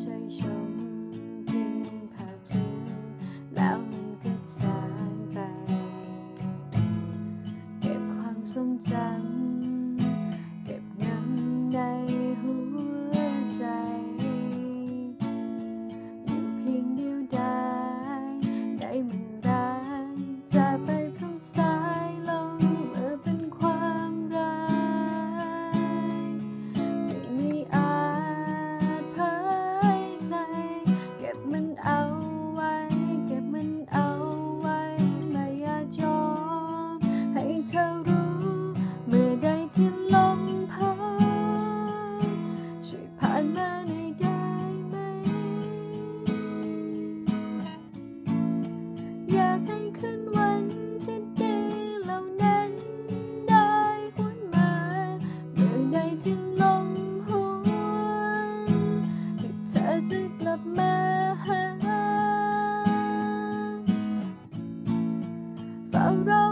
ใช่ชมเพียงภาพลิงแล้วมันก็จางไป เก็บความทรงจำานมาหน่อยได้ไหม อยากให้ขึ้นวันที่ดีเหล่านั้นได้หวนมาเมื่อใดที่ลมหวนที่เธอจะกลับมาหาเฝ้ารอ